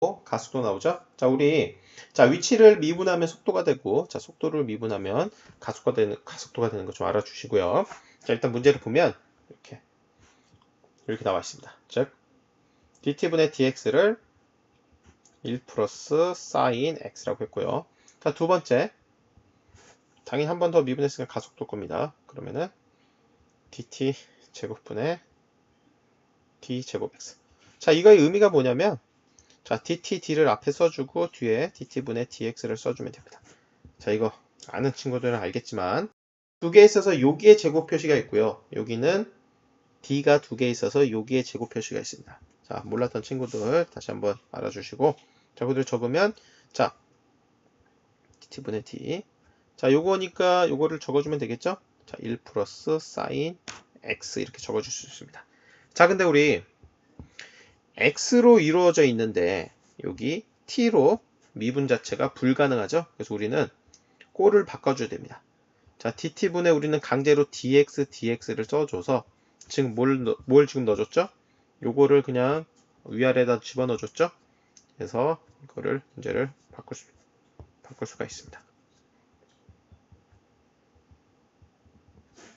가속도 나오죠? 자, 우리 자, 위치를 미분하면 속도가 되고 자, 속도를 미분하면 가속가 되는 가속도가 되는 거 좀 알아 주시고요. 자, 일단 문제를 보면 이렇게 이렇게 나와 있습니다. 즉 dt분의 dx를 1 플러스 sin x라고 했고요. 자, 두 번째 당연히 한 번 더 미분했으니까 가속도 겁니다. 그러면은 dt 제곱분의 d 제곱 x. 자, 이거의 의미가 뭐냐면 자, dt, d를 앞에 써주고 뒤에 dt분의 dx를 써주면 됩니다. 자, 이거 아는 친구들은 알겠지만 두 개 있어서 여기에 제곱 표시가 있고요. 여기는 d가 두 개 있어서 여기에 제곱 표시가 있습니다. 자, 몰랐던 친구들 다시 한번 알아주시고 자, 그대로 적으면 자, dt분의 d 자, 요거니까 요거를 적어주면 되겠죠? 자, 1 플러스 sin x 이렇게 적어줄 수 있습니다. 자, 근데 우리 x로 이루어져 있는데 여기 t로 미분 자체가 불가능하죠. 그래서 우리는 꼴을 바꿔줘야 됩니다. 자, dt분에 우리는 강제로 dx, dx를 써줘서 지금 뭘, 뭘 지금 넣어줬죠? 요거를 그냥 위아래에다 집어넣어줬죠? 그래서 이거를 문제를 바꿀, 수, 바꿀 수가 있습니다.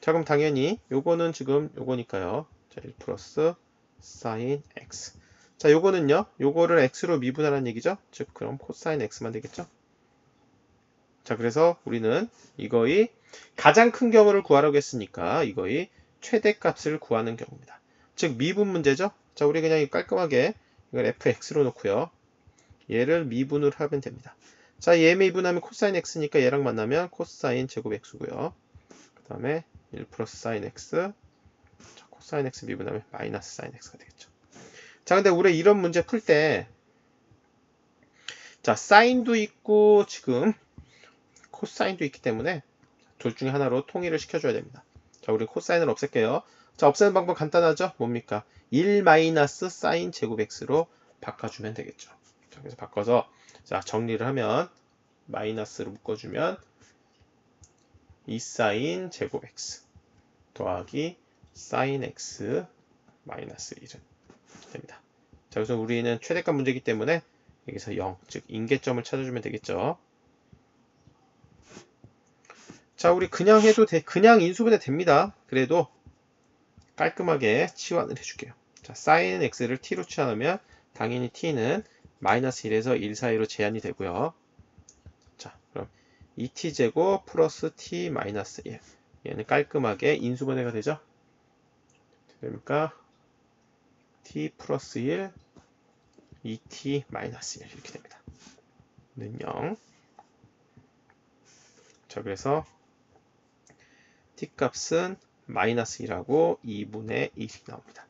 자, 그럼 당연히 요거는 지금 요거니까요. 자, 1 플러스 sin x. 자, 요거는요. 요거를 x로 미분하라는 얘기죠. 즉 그럼 코사인 x만 되겠죠. 자, 그래서 우리는 이거의 가장 큰 경우를 구하라고 했으니까 이거의 최대값을 구하는 경우입니다. 즉 미분 문제죠. 자, 우리 그냥 깔끔하게 이걸 fx로 놓고요. 얘를 미분을 하면 됩니다. 자, 얘 미분하면 코사인 x니까 얘랑 만나면 코사인 제곱 x고요. 그 다음에 1 플러스 사인 x 자, 코사인 x 미분하면 마이너스 사인 x가 되겠죠. 자, 근데 우리 이런 문제 풀 때, 자, 사인도 있고, 지금, 코사인도 있기 때문에, 둘 중에 하나로 통일을 시켜줘야 됩니다. 자, 우리 코사인을 없앨게요. 자, 없애는 방법 간단하죠? 뭡니까? 1 마이너스 사인 제곱 x로 바꿔주면 되겠죠. 자, 그래서 바꿔서, 자, 정리를 하면, 마이너스로 묶어주면, 2 사인 제곱 x 더하기 사인 x 마이너스 1은 됩니다. 자, 그래서 우리는 최대값 문제이기 때문에 여기서 0, 즉 인계점을 찾아주면 되겠죠. 자, 우리 그냥 해도 돼, 그냥 인수분해 됩니다. 그래도 깔끔하게 치환을 해줄게요. 자, sin x를 t로 치환하면 당연히 t는 마이너스 1에서 1 사이로 제한이 되고요. 자, 그럼 2t제곱 플러스 t 마이너스 1 얘는 깔끔하게 인수분해가 되죠. 됩니까? T 플러스 1, 2t 마이너스 1 이렇게 됩니다. 는 0. 자, 그래서 t 값은 마이너스 1하고 2분의 1이 나옵니다.